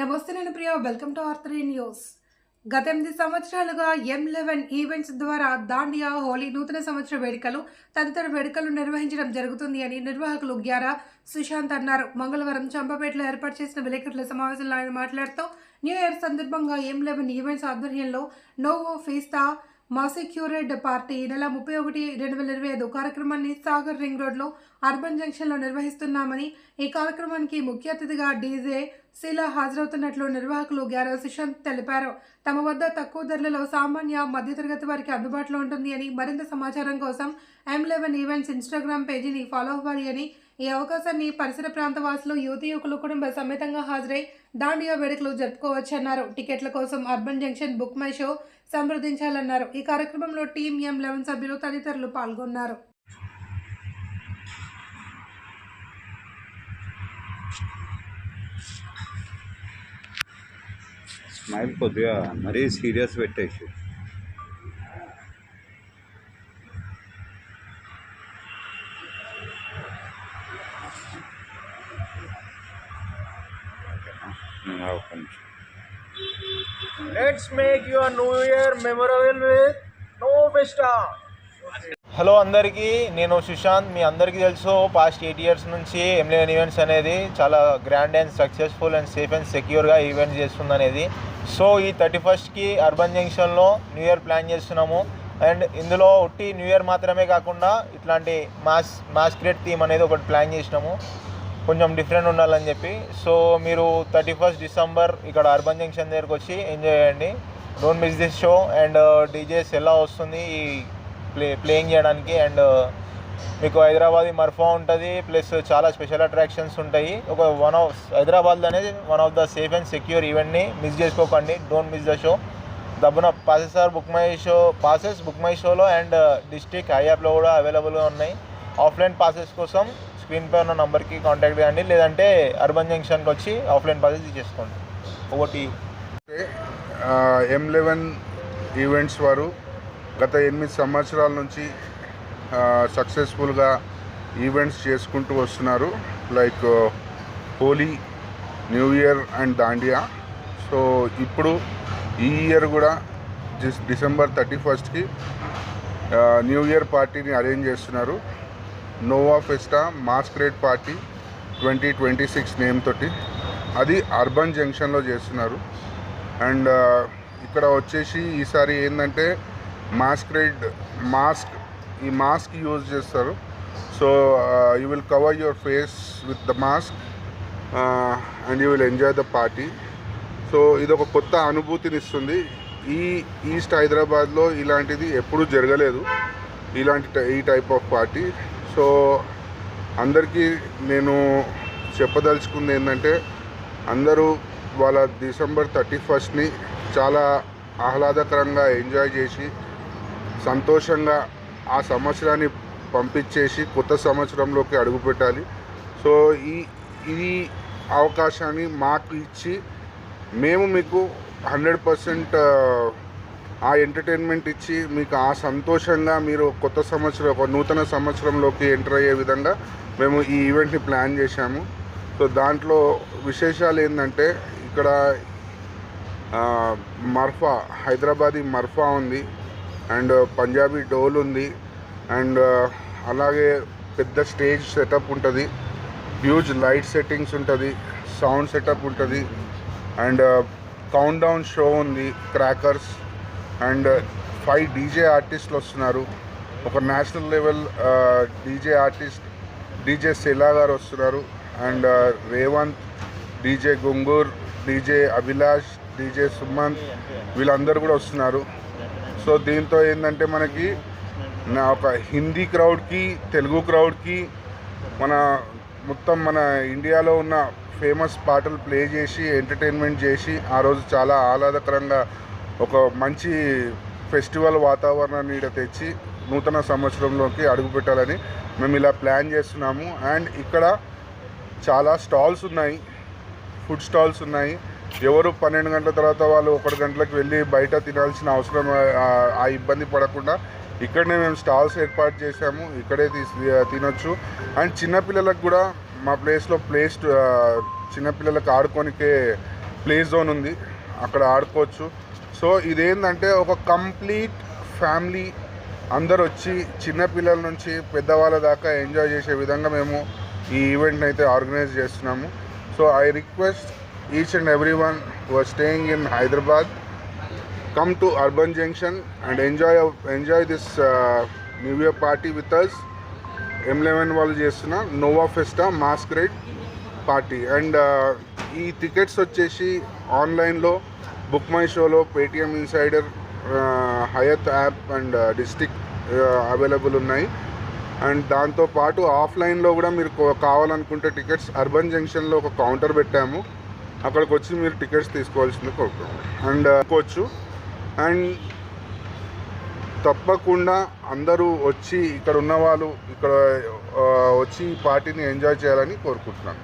నమస్తే నేను Priya. Welcome to R three news గత ఎనిమిది సంవత్సరాలుగా ఎం లెవెన్ ఈవెంట్స్ ద్వారా దాండియా హోలీ నూతన సంవత్సర వేడుకలు తదితర వేడుకలు నిర్వహించడం జరుగుతుంది అని నిర్వాహకులు గ్యారా సుశాంత్ అన్నారు. మంగళవారం చంపపేటలో ఏర్పాటు చేసిన విలేకరుల సమావేశంలో ఆయన మాట్లాడుతూ న్యూ ఇయర్ సందర్భంగా ఎం లెవెన్ ఈవెంట్స్ ఆధ్వర్యంలో నోవో ఫీస్తా మాసిక్యూరెడ్ పార్టీ ఈ నెల ముప్పై ఒకటి రెండు వేల ఇరవై ఐదు కార్యక్రమాన్ని సాగర్ రింగ్ రోడ్లో అర్బన్ జంక్షన్లో నిర్వహిస్తున్నామని ఈ కార్యక్రమానికి ముఖ్య అతిథిగా డీజే శిలా హాజరవుతున్నట్లు నిర్వాహకులు గ్యారో సుశాంత్ తెలిపారు. తమ వద్ద తక్కువ ధరలలో సామాన్య మధ్యతరగతి వారికి అందుబాటులో ఉంటుంది అని మరింత సమాచారం కోసం ఎం లెవెన్ ఈవెంట్స్ ఇన్స్టాగ్రామ్ పేజీని ఫాలో అవ్వాలి అని ఈ అవకాశాన్ని పరిసర ప్రాంత వాసులు యువతి యువకులు కుటుంబ సమేతంగా హాజరై దాండియా వేడుకలు జరుపుకోవచ్చన్నారు. టికెట్ల కోసం Urban Junction Book My Show సంప్రదించాలన్నారు. ఈ కార్యక్రమంలో టీం ఎం లెవెన్ సభ్యులు తదితరులు పాల్గొన్నారు. స్మైల్ కొద్దిగా మరీ సీరియస్ పెట్టేసి and have fun. Let's make your New Year memorable with No Vista. Hello అందరికీ నేను సుశాంత్ మీ అందరికీ తెలుసు పాస్ట్ ఎయిట్ ఇయర్స్ నుంచి ఎంలియన్ ఈవెంట్స్ అనేది చాలా grand and successful and safe and సెక్యూర్గా events చేస్తుంది అనేది సో ఈ థర్టీ ఫస్ట్కి అర్బన్ జంక్షన్లో న్యూ ఇయర్ ప్లాన్ చేస్తున్నాము అండ్ ఇందులో ఒట్టి న్యూ ఇయర్ మాత్రమే కాకుండా ఇట్లాంటి మాస్ మాస్క్రేట్ థీమ్ అనేది ఒకటి ప్లాన్ చేసినాము కొంచెం డిఫరెంట్ ఉండాలని చెప్పి. సో మీరు థర్టీ ఫస్ట్ డిసెంబర్ ఇక్కడ అర్బన్ జంక్షన్ దగ్గరకు వచ్చి ఎంజాయ్ చేయండి. Don't miss this show and DJs ఎలా వస్తుంది ఈ ప్లే ప్లేయింగ్ చేయడానికి అండ్ uh, మీకు హైదరాబాద్ మర్ఫా ఉంటుంది ప్లస్ చాలా స్పెషల్ అట్రాక్షన్స్ ఉంటాయి. ఒక వన్ ఆఫ్ హైదరాబాద్ అనేది one of the safe and secure ఈవెంట్ని miss చేసుకోకండి. Don't miss the show దబ్బున passes are Book My Show passes Book My షోలో అండ్ డిస్టిక్ హై యాప్లో కూడా అవైలబుల్గా ఉన్నాయి. ఆఫ్లైన్ పాసెస్ కోసం స్క్రీన్ పై ఉన్న నంబర్కి కాంటాక్ట్ కానీ లేదంటే అర్బన్ జంక్షన్కి వచ్చి ఆఫ్లైన్ పాసెస్ చేసుకోండి ఒకటి ఎం లెవెన్ ఈవెంట్స్ వారు గత ఎనిమిది సంవత్సరాల నుంచి సక్సెస్ఫుల్గా ఈవెంట్స్ చేసుకుంటూ వస్తున్నారు. Like Holi new year and Dandiya. So ఇప్పుడు ఈ ఇయర్ కూడా జస్ట్ డిసెంబర్ థర్టీ ఫస్ట్కి న్యూ ఇయర్ పార్టీని అరేంజ్ చేస్తున్నారు. Nova Festa masquerade party twenty twenty six name తోటి. అది అర్బన్ జంక్షన్లో చేస్తున్నారు. అండ్ ఇక్కడ వచ్చేసి ఈసారి ఏంటంటే మాస్క్రేడ్ మాస్క్ ఈ మాస్క్ యూజ్ చేస్తారు. So you will cover your face with the mask and you will enjoy the party. So ఇది ఒక కొత్త అనుభూతిని ఇస్తుంది ఈ ఈస్ట్ హైదరాబాద్లో ఇలాంటిది ఎప్పుడూ జరగలేదు. ఇలాంటి ఈ టైప్ ఆఫ్ పార్టీ. సో అందరికీ నేను చెప్పదలుచుకుంది ఏంటంటే అందరూ వాళ్ళ డిసెంబర్ థర్టీ ఫస్ట్ని చాలా ఆహ్లాదకరంగా ఎంజాయ్ చేసి సంతోషంగా ఆ సంవత్సరాన్ని పంపించేసి కొత్త సంవత్సరంలోకి అడుగుపెట్టాలి. సో ఈ ఈ అవకాశాన్ని మాకు ఇచ్చి మేము మీకు హండ్రెడ్ పర్సెంట్ ఆ ఎంటర్టైన్మెంట్ ఇచ్చి మీకు ఆ సంతోషంగా మీరు కొత్త సంవత్సరం ఒక నూతన సంవత్సరంలోకి ఎంటర్ అయ్యే విధంగా మేము ఈ ఈవెంట్ని ప్లాన్ చేశాము. సో దాంట్లో విశేషాలు ఏంటంటే ఇక్కడ మర్ఫా హైదరాబాదీ మర్ఫా ఉంది అండ్ పంజాబీ డోల్ ఉంది అండ్ అలాగే పెద్ద స్టేజ్ సెటప్ ఉంటుంది హ్యూజ్ లైట్ సెట్టింగ్స్ ఉంటుంది సౌండ్ సెటప్ ఉంటుంది అండ్ కౌంట్ డౌన్ షో ఉంది క్రాకర్స్ అండ్ ఫైవ్ డీజే ఆర్టిస్టులు వస్తున్నారు. ఒక national level DJ artist DJ Shila garu వస్తున్నారు. And Revanth DJ గుంగూర్ DJ Abhilash DJ Sumanth వీళ్ళందరూ కూడా వస్తున్నారు. సో దీంతో ఏంటంటే మనకి నా ఒక హిందీ క్రౌడ్కి తెలుగు క్రౌడ్కి మన మొత్తం మన ఇండియాలో ఉన్న ఫేమస్ పాటలు ప్లే చేసి ఎంటర్టైన్మెంట్ చేసి ఆ రోజు చాలా ఆహ్లాదకరంగా ఒక మంచి ఫెస్టివల్ వాతావరణాన్ని ఇక్కడ తెచ్చి నూతన సంవత్సరంలోకి అడుగుపెట్టాలని మేము ఇలా ప్లాన్ చేస్తున్నాము. అండ్ ఇక్కడ చాలా స్టాల్స్ ఉన్నాయి. ఫుడ్ స్టాల్స్ ఉన్నాయి. ఎవరు పన్నెండు గంటల తర్వాత వాళ్ళు ఒకటి గంటలకు వెళ్ళి బయట తినాల్సిన అవసరం ఆ- ఇబ్బంది పడకుండా ఇక్కడనే మేము స్టాల్స్ ఏర్పాటు చేసాము ఇక్కడే తీసి తినొచ్చు. అండ్ చిన్నపిల్లలకు కూడా మా ప్లేస్లో ప్లేస్ చిన్నపిల్లలకు ఆడుకోనికే ప్లే జోన్ ఉంది. అక్కడ ఆడుకోవచ్చు. సో ఇదేంటంటే ఒక కంప్లీట్ ఫ్యామిలీ. అందరు వచ్చి చిన్నపిల్లల నుంచి పెద్దవాళ్ళ దాకా ఎంజాయ్ చేసే విధంగా మేము ఈ ఈవెంట్ని అయితే ఆర్గనైజ్ చేస్తున్నాము. So I request each and every one were staying in Hyderabad. Come to Urban Junction and enjoy enjoy this new year party with us M eleven వాళ్ళు చేస్తున్న Nova Festa masquerade party and ఈ tickets వచ్చేసి ఆన్లైన్లో book my షోలో Paytm insider హయత్ app and district available ఉన్నాయి. And దాంతోపాటు ఆఫ్లైన్లో కూడా మీరు కావాలనుకుంటే టికెట్స్ అర్బన్ జంక్షన్లో ఒక కౌంటర్ పెట్టాము. అక్కడికి వచ్చి మీరు టికెట్స్ తీసుకోవాల్సింది కోరుకుంటున్నాం. అండ్ కోవచ్చు అండ్ తప్పకుండా అందరూ వచ్చి ఇక్కడ ఉన్న వాళ్ళు ఇక్కడ వచ్చి ఈ పార్టీని ఎంజాయ్ చేయాలని కోరుకుంటున్నాను